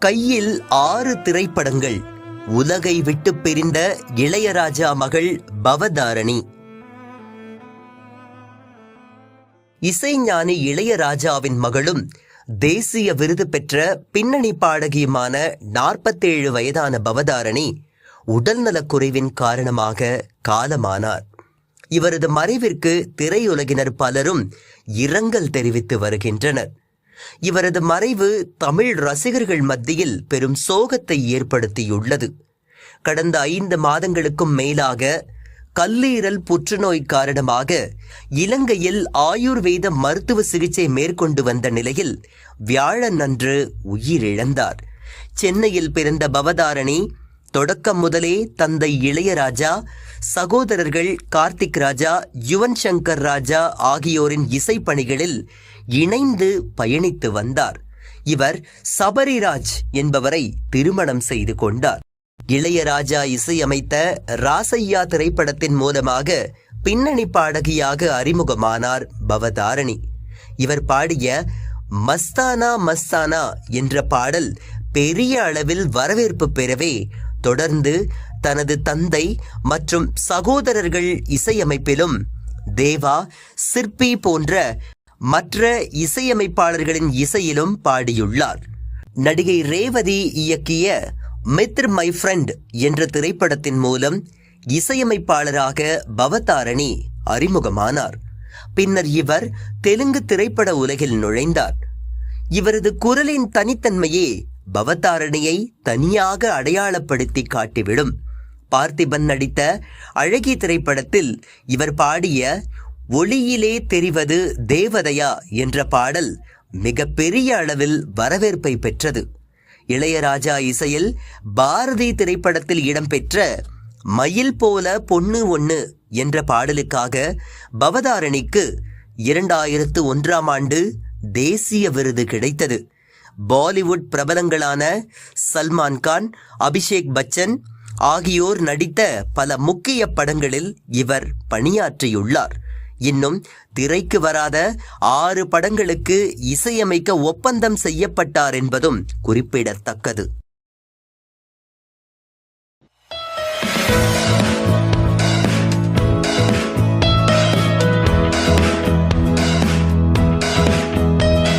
கையில் ஆறு திரைப்படங்கள். உலகை விட்டு பிரிந்த இளையராஜா மகள் பவதாரணி. இசைஞானி இளையராஜாவின் மகளும் தேசிய விருது பெற்ற பின்னணி பாடகியுமான நாற்பத்தேழு வயதான பவதாரணி உடல்நலக்குறைவின் காரணமாக காலமானார். இவரது மறைவிற்கு திரையுலகினர் பலரும் இரங்கல் தெரிவித்து வருகின்றனர். இவரது மறைவு தமிழ் ரசிகர்கள் மத்தியில் பெரும் சோகத்தை ஏற்படுத்தியுள்ளது. கடந்த ஐந்து மாதங்களுக்கும் மேலாக கல்லீரல் புற்றுநோய் காரணமாக இலங்கையில் ஆயுர்வேத மருத்துவ சிகிச்சை மேற்கொண்டு வந்த நிலையில் வியாழன் அன்று உயிரிழந்தார். சென்னையில் பிறந்த பவதாரணி தொடக்கம் முதலே தந்தை இளையராஜா சகோதரர்கள் கார்த்திக் ராஜா யுவன் சங்கர் ராஜா ஆகியோரின் இசைப்பணிகளில் இணைந்து பயணித்து வந்தார். இவர் சபரிராஜ் என்பவரை திருமணம் செய்து கொண்டார். இளையராஜா இசையமைத்த ராசையா திரைப்படத்தின் மூலமாக பின்னணி பாடகியாக அறிமுகமானார் பவதாரணி. இவர் பாடிய மஸ்தானா மஸ்தானா என்ற பாடல் பெரிய அளவில் வரவேற்பு பெறவே தொடர்ந்து தனது தந்தை மற்றும் சகோதரர்கள் இசையமைப்பிலும் தேவா சிற்பி போன்ற மற்ற இசையமைப்பாளர்களின் இசையிலும் பாடியுள்ளார். நடிகை ரேவதி இயக்கிய மித்ர் மை ஃப்ரெண்ட் என்ற திரைப்படத்தின் மூலம் இசையமைப்பாளராக பவதாரணி அறிமுகமானார். பின்னர் இவர் தெலுங்கு திரைப்பட உலகில் நுழைந்தார். இவரது குரலின் தனித்தன்மையே பவதாரணியை தனியாக அடையாளப்படுத்தி காட்டிவிடும். பார்த்திபன் நடித்த அழகி திரைப்படத்தில் இவர் பாடிய ஒளியிலே தெரிவது தேவதையா என்ற பாடல் மிகப்பெரிய அளவில் வரவேற்பை பெற்றது. இளையராஜா இசையில் பாரதி திரைப்படத்தில் இடம்பெற்ற மயில் போல பொண்ணு ஒன்று என்ற பாடலுக்காக பவதாரணிக்கு இரண்டாயிரத்து ஒன்றாம் ஆண்டு தேசிய விருது கிடைத்தது. பாலிவுட் பிரபலங்களான சல்மான் கான் அபிஷேக் பச்சன் ஆகியோர் நடித்த பல முக்கிய படங்களில் இவர் பணியாற்றியுள்ளார். இன்னும் திரைக்கு வராத ஆறு படங்களுக்கு இசையமைக்க ஒப்பந்தம் செய்யப்பட்டார் என்பதும் குறிப்பிடத்தக்கது.